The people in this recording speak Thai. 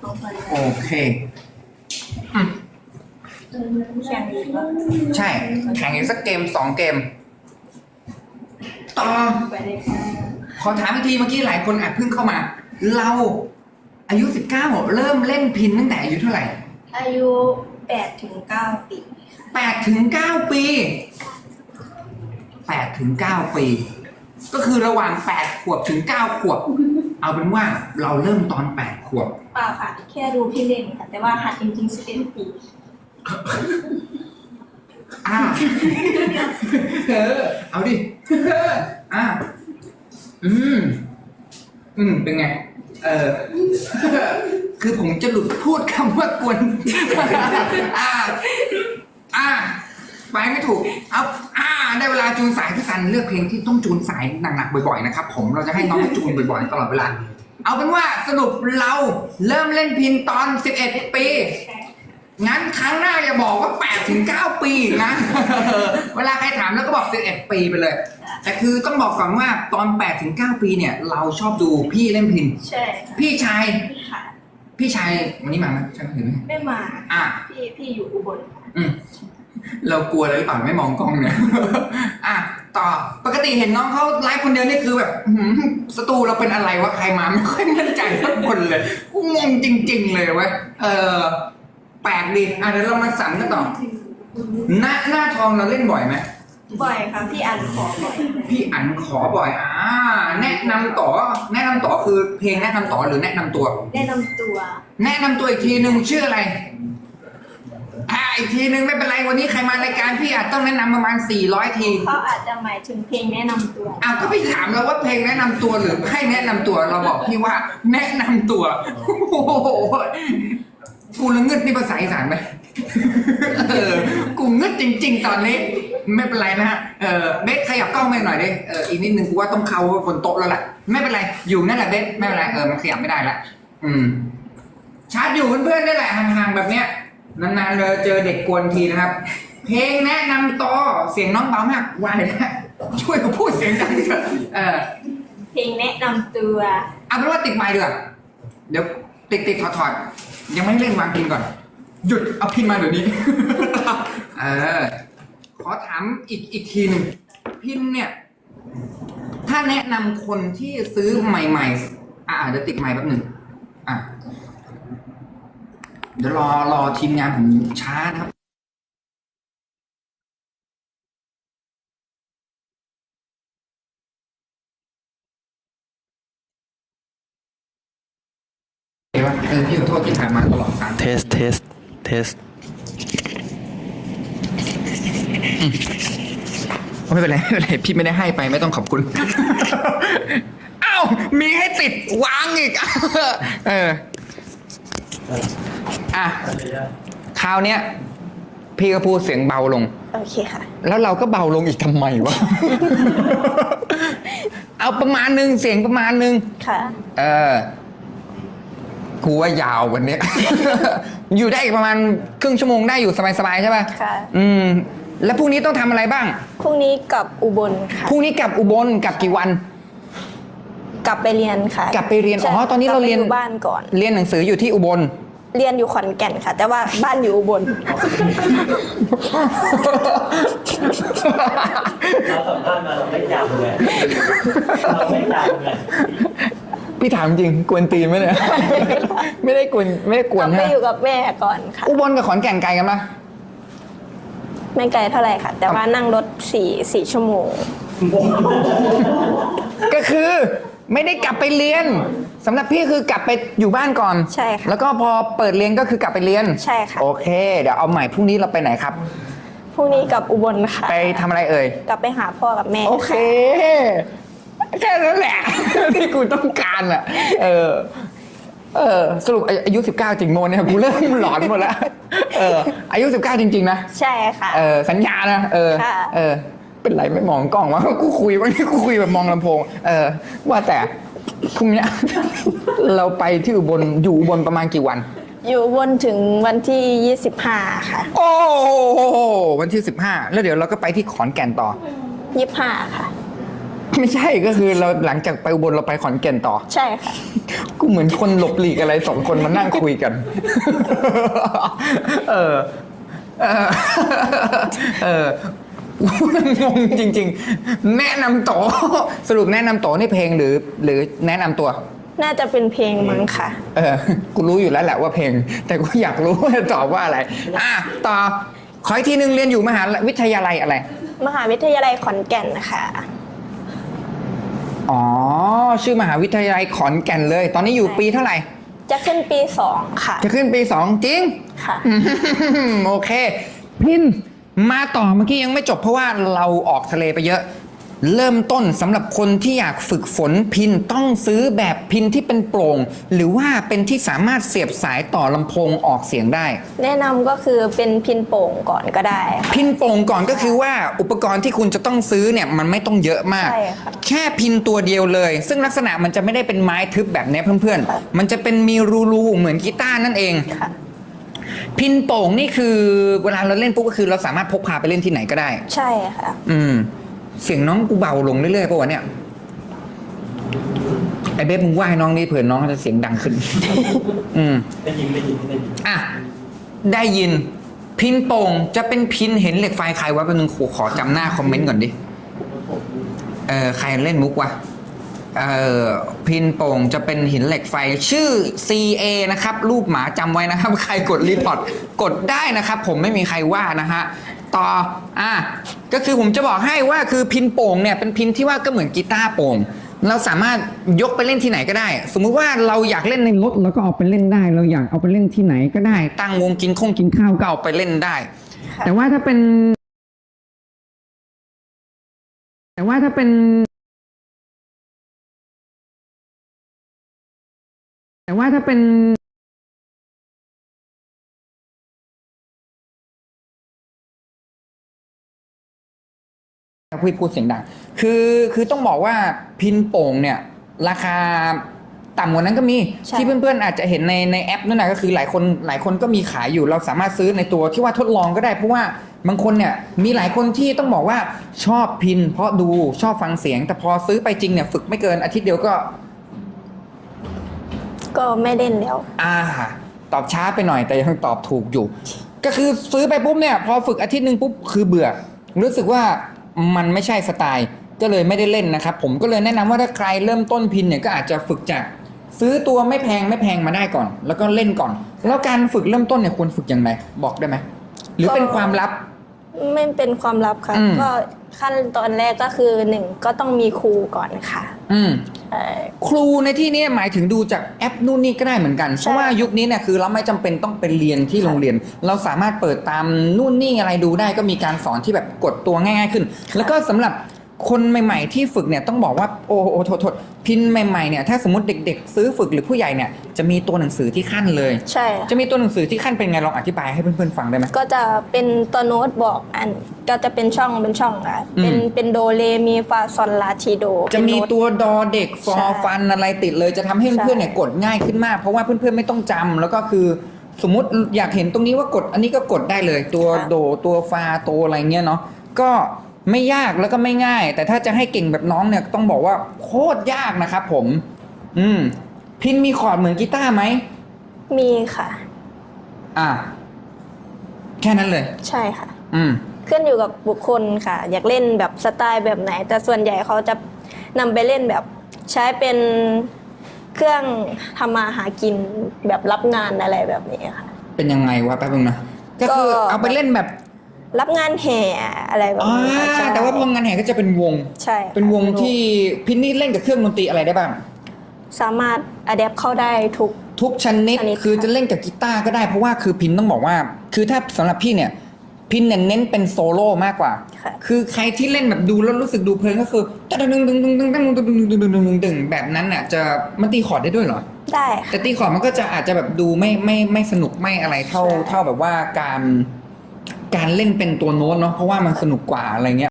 ของขวัญโอเคแข่งอีกแล้วใช่ แข่งอีกสักเกมสองเกมต่อไปเลยค่ะขอถามอีกทีเมื่อกี้หลายคนอาจเพิ่งเข้ามา เราอายุ19เริ่มเล่นพินตั้งแต่อายุเท่าไหร่ อายุแปดถึงเก้าปีค่ะ8ถึง9ปี8ถึง9ปี ก็คือระหว่าง8ขวบถึง9ขวบ เอาเป็นว่าเราเริ่มตอน8ขวบ เปล่าค่ะ แค่ดูพี่เล่นค่ะ แต่ว่าหัดจริงๆสิบเอ็ดปีอ่าเออเอาดิอ่าอืม อืม เป็นไง เออ คือผมจะหลุดพูดคำว่ากวน อ่า อ่า ไปไม่ถูก เอา อ่า ได้เวลาจูนสายพี่สันเลือกเพลงที่ต้องจูนสายหนักๆบ่อยๆนะครับผมเราจะให้น้องจูนบ่อยๆตลอดเวลา เอาเป็นว่าสรุปเราเริ่มเล่นพินตอน 11 ปี งั้นครั้งหน้าอย่าบอกว่า8ถึง9ปีอีกนะ เวลาใครถามแล้วก็บอก 11 ปีไปเลย แต่คือต้องบอกก่อนว่าตอน8ถึง9ปีเนี่ย เราชอบดูพี่เล่นพิน ใช่ค่ะพี่ชาย พี่ค่ะพี่ชายวันนี้มาไหมใช่ไหมหรือไม่ไม่มา อะ พี่พี่อยู่อุบลค่ะอืม เรากลัวอะไรหรือเปล่าไม่มองกล้องเนี่ย อะต่อปกติเห็นน้องเขาไลฟ์คนเดียวนี่คือแบบอื้อหือสตูเราเป็นอะไรวะใครมาไม่ค่อยมั่นใจทุกคนเลยกูงงจริง ๆ เลยเว้ยเออแปลกดีอะเดี๋ยวเรามาสัมกันต่อหน้าหน้าทองเราเล่นบ่อยไหมบ่อยค่ะพี่อันขอบ่อยพี่อันขอบ่อย อ่า แนะนำต่อ แนะนำต่อคือเพลงแนะนำต่อหรือแนะนำตัว แนะนำตัว แนะนำตัวอีกทีหนึ่งชื่ออะไรอ่า อีกทีหนึ่งไม่เป็นไรวันนี้ใครมารายการพี่อาจต้องแนะนำประมาณ 400 ทีเขาอาจจะหมายถึงเพลงแนะนำตัวอ้าวก็พี่ถามเราว่าเพลงแนะนำตัวหรือให้แนะนำตัวเราบอกพี่ว่าแนะนำตัวโอ้โหกูละงึดนี่ภาษาอีสานไหมเออกูงึดจริง ๆ ตอนนี้ ไม่เป็นไรนะฮะเออเบสขยับกล้องไปหน่อยดิเอออีกนิดนึงกูว่าต้องเข้าบนโต๊ะแล้วแหละไม่เป็นไรอยู่นั่นแหละเบสไม่เป็นไรเออมันขยับไม่ได้ละอืม ชาร์จอยู่เพื่อนๆนี่แหละห่างๆแบบเนี้ย นานๆเลยเจอเด็กกวนทีนะครับ เพลงแนะนำต่อเสียงน้องเบามากวายนะช่วยเขาพูดเสียงดังเถอะเออเพลงแนะนำตัว เอาเป็นว่าติดไมค์ดีกว่าเดี๋ยวติดติดถอดถอดๆยังไม่เล่นวางพินก่อน หยุดเอาพินมาเดี๋ยวนี้ เออ ขอถามอีกอีกทีหนึ่งพินเนี่ย ถ้าแนะนำคนที่ซื้อใหม่ ๆ อ่าเดี๋ยวติดไมค์แป๊บหนึ่งอะ เดี๋ยวรอรอทีมงานผมช้านะครับเดี๋ยวว่าเออพี่ขอโทษที่ผ่านมาตลอดสามเทส เทส เทสไม่เป็นไรไม่เป็นไรพี่ไม่ได้ให้ไปไม่ต้องขอบคุณเอ้ามีให้ติดวางอีก เออ อะคราวเนี้ยพี่ก็พูดเสียงเบาลง โอเคค่ะ แล้วเราก็เบาลงอีกทำไมวะ เอาประมาณนึงเสียงประมาณนึงค่ะ เออกูว่ายาววันเนี้ย อยู่ได้อีกประมาณครึ่งชั่วโมงได้อยู่สบายๆใช่ป่ะค่ะ อืม แล้วพรุ่งนี้ต้องทำอะไรบ้างพรุ่งนี้กลับอุบลค่ะ พรุ่งนี้กลับอุบลกลับกี่วัน กลับไปเรียนค่ะกลับไปเรียนใช่อ๋อตอนนี้เราเรียน กลับไปอยู่บ้านก่อน เรียนหนังสืออยู่ที่อุบล เรียนอยู่ขอนแก่นค่ะ แต่ว่าบ้านอยู่อุบล เราสัมภาษณ์มาเราไม่จำเลยเราไม่จำเลยพี่ถามจริงกวนตีนไหมเนี่ย ไม่ได้กวนไม่ได้กกวลันบไปใช่ไหมอยู่กับแม่ก่อนค่ะ อุบลกับขอนแก่นไกลกันปะไม่ไกลเท่าไหร่ค่ะ แต่ว่านั่งรถสี่สี่ชั่วโมง ก็คือ ไม่ได้กลับไปเรียน สำหรับพี่คือกลับไปอยู่บ้านก่อนใช่ค่ะ แล้วก็พอเปิดเรียนก็คือกลับไปเรียนใช่ค่ะ โอเค เดี๋ยวเอาใหม่พรุ่งนี้เราไปไหนครับ พรุ่งนี้กลับอุบลค่ะไปทำอะไรเอ่ย กลับไปหาพ่อกับแม่โอเคค่ะแค่นั้นแหละ ที่กูต้องการอะ เออ เออ สรุปอาอายุ 19 จริงโมเนี่ย กูเริ่มหลอนหมดแล้ว เออ อายุ 19 จริง ๆ นะ ใช่ค่ะ เออ สัญญานะ เออ ค่ะ เออ เป็นไรไม่มองกล้องวะ กูคุยวันนี้กูคุยแบบมองลำโพง เออ ว่าแต่ พรุ่งเนี้ย เราไปที่อุบลอยู่อุบลประมาณกี่วัน อยู่อุบนถึงวันที่ 25 ค่ะ โอ้วันที่ 15 แล้วเดี๋ยวเราก็ไปที่ขอนแก่นต่อ 25 ค่ะ ไม่ใช่ก็คือเราหลังจากไปอุบลเราไปขอนแก่นต่อ ใช่ค่ะ กูเหมือนคนหลบหลีกอะไรสองคนมานั่งคุยกัน เออ เออ เออ งงจริง ๆ แนะนำโตอสรุปแนะนำโตอนี่เพลงหรือ หรือแนะนำตัว น่าจะเป็นเพลงมั้งค่ะ เออ กูรู้อยู่แล้วแหละว่าเพลง แต่กูอยากรู้ว่าจะตอบว่าอะไร อะ ต่อ ขออีกทีหนึ่งเรียนอยู่มหาวิทยาลัยอะไร มหาวิทยาลัยขอนแก่นค่ะ อ๋อ ชื่อมหาวิทยาลัยขอนแก่นเลย ตอนนี้อยู่ใช่ปีเท่าไหร่ จะขึ้นปีสองค่ะ จะขึ้นปีสองจริง ค่ะ อืมโอเค พิน มาต่อเมื่อกี้ยังไม่จบเพราะว่าเราออกทะเลไปเยอะ เริ่มต้นสำหรับคนที่อยากฝึกฝนพินต้องซื้อแบบพินที่เป็นโปร่ง หรือว่าเป็นที่สามารถเสียบสายต่อลำโพงออกเสียงได้ แนะนำก็คือเป็นพินโป่งก่อนก็ได้ค่ะพินโป่งก่อนก็คือว่าอุปกรณ์ที่คุณจะต้องซื้อเนี่ยมันไม่ต้องเยอะมาก ใช่ค่ะ แค่พินตัวเดียวเลย ซึ่งลักษณะมันจะไม่ได้เป็นไม้ทึบแบบนี้เพื่อนค่ะๆมันจะเป็นมีรูๆเหมือนกีตาร์นั่นเอง ค่ะ พินโป่งนี่คือเวลาเราเล่นปุ๊บก็คือเราสามารถพกพาไปเล่นที่ไหนก็ได้ ใช่ค่ะ อืม เสียงน้องกูเบาลงเรื่อยๆป่ะวะเนี่ยไอ้เบ๊บมึงว่าให้น้องนี่เผื่อน้องเขาจะเสียงดังขึ้น อืม ได้ยินได้ยินได้ยินอะ ได้ยิน พินโป่งจะเป็นพินเห็นเหล็กไฟใครวะเป็นหนึ่งขอขอจำหน้าคอมเมนต์ก่อนดิ เออใครเล่นมุกวะ เออพินโป่งจะเป็นหินเหล็กไฟชื่อ CA นะครับ รูปหมาจำไว้นะครับ ใครกดรีพอร์ตกดได้นะครับ ผมไม่มีใครว่านะฮะต่ออะก็คือผมจะบอกให้ว่าคือพินโป่งเนี่ยเป็นพินที่ว่าก็เหมือนกีตาร์โป่งเราสามารถยกไปเล่นที่ไหนก็ได้ สมมุติว่าเราอยากเล่นในรถเราก็เอาไปเล่นได้ เราอยากเอาไปเล่นที่ไหนก็ได้ ตั้งวงกินข้งกินข้าวก็เอาไปเล่นได้ แต่ว่าถ้าเป็น แต่ว่าถ้าเป็น แต่ว่าถ้าเป็นพูดพูดเสียงดัง คือคือต้องบอกว่าพินโป่งเนี่ย ราคาต่ำกว่านั้นก็มีใช่ที่เพื่อนๆอาจจะเห็นในในแอปนั่นนะก็คือหลายคนหลายคนก็มีขายอยู่เราสามารถซื้อในตัวที่ว่าทดลองก็ได้ เพราะว่าบางคนเนี่ยมีหลายคนที่ต้องบอกว่าชอบพิน เพราะดูชอบฟังเสียง แต่พอซื้อไปจริงเนี่ยฝึกไม่เกินอาทิตย์เดียวก็ ก็ไม่เล่นแล้ว อ่า ตอบช้าไปหน่อยแต่ยังตอบถูกอยู่ ก็คือซื้อไปปุ๊บเนี่ย พอฝึกอาทิตย์หนึ่งปุ๊บคือเบื่อ รู้สึกว่ามันไม่ใช่สไตล์ ก็เลยไม่ได้เล่นนะครับ ผมก็เลยแนะนำว่าถ้าใครเริ่มต้นพินเนี่ยก็อาจจะฝึกจากซื้อตัวไม่แพงไม่แพงมาได้ก่อน แล้วก็เล่นก่อน แล้วการฝึกเริ่มต้นเนี่ยควรฝึกอย่างไรบอกได้ไหมหรือเป็นความลับ ไม่เป็นความลับค่ะอืมก็ ขั้นตอนแรกก็คือหนึ่งก็ต้องมีครูก่อนค่ะ อืมเอ่อครูในที่นี้หมายถึงดูจากแอปนู่นนี่ก็ได้เหมือนกันใช่เพราะว่ายุคนี้เนี่ยคือเราไม่จำเป็นต้องไปเรียนที่โรงเรียน เราสามารถเปิดตามนู่นนี่อะไรดูได้ก็มีการสอนที่แบบกดตัวง่าย ๆ ขึ้น แล้วก็สำหรับ คนใหม่ ๆ ที่ฝึกเนี่ยต้องบอกว่าโอ้โอ้โทษโทษพินใหม่ๆเนี่ยถ้าสมมติเด็ก ๆ ซื้อฝึกหรือผู้ใหญ่เนี่ยจะมีตัวหนังสือที่ขั้นเลย ใช่ค่ะจะมีตัวหนังสือที่ขั้นเป็นไงลองอธิบายให้เพื่อนๆฟังได้ไหม ก็จะเป็นตัวโน้ตบอกอันก็จะเป็นช่องเป็นช่องค่ะอืม เป็นเป็นโดเรมีฟาซอนลาทีโดจะมีเป็นโน้ตตัวดอเด็กฟอใช่ฟันอะไรติดเลย จะทำให้ใช่เพื่อนๆเนี่ยกดง่ายขึ้นมาก เพราะว่าเพื่อนๆไม่ต้องจำแล้วก็คือสมมติอยากเห็นตรงนี้ว่ากดอันนี้ก็กดได้เลย ตัวโดตัวฟาตัวอะไรเงี้ยเนาะก็ ไม่ยากแล้วก็ไม่ง่าย แต่ถ้าจะให้เก่งแบบน้องเนี่ยต้องบอกว่าโคตรยากนะครับผม อืม พินมีคอร์ดเหมือนกีตาร์ไหม มีค่ะ อะ แค่นั้นเลย ใช่ค่ะ อืม ขึ้นอยู่กับบุคคลค่ะ อยากเล่นแบบสไตล์แบบไหน แต่ส่วนใหญ่เขาจะนำไปเล่นแบบใช้เป็นเครื่องทำมาหากินแบบรับงานอะไรแบบนี้ค่ะ เป็นยังไงวะแป๊บนึงนะก็คือก็เอาไปเล่นแบบ รับงานแห่อะไรแบบอ่านี้ค่ะใช่แต่ว่าพองานแห่ก็จะเป็นวง ใช่ค่ะเป็นวงที่พินนี่เล่นกับเครื่องดนตรีอะไรได้บ้าง สามารถอัดแอปเข้าได้ทุก ทุกชนิดชนิดคือค่ะจะเล่นกับกีตาร์ก็ได้เพราะว่าคือพินต้องบอกว่า คือถ้าสำหรับพี่เนี่ยพินเน้นเน้นเป็นโซโล่มากกว่า ค่ะ คือใครที่เล่นแบบดูแล้วรู้สึกดูเพลินก็คือตึ้งตึ้งตึ้งตึ้งตึ้งตึ้งตึ้งตึ้งตึ้งตึ้งตึ้งตึ้งแบบนั้นน่ะจะมันตีคอร์ดได้ด้วยเหรอ ได้ค่ะ แต่ตีคอร์ดมันก็จะอาจจะแบบดูไม่ไม่ไม่สนุกไม่อะไรเท่าใช่ เท่าแบบว่าการ การเล่นเป็นตัวโน้ตเนาะเพราะว่ามันสนุกกว่าอะไรเงี้ย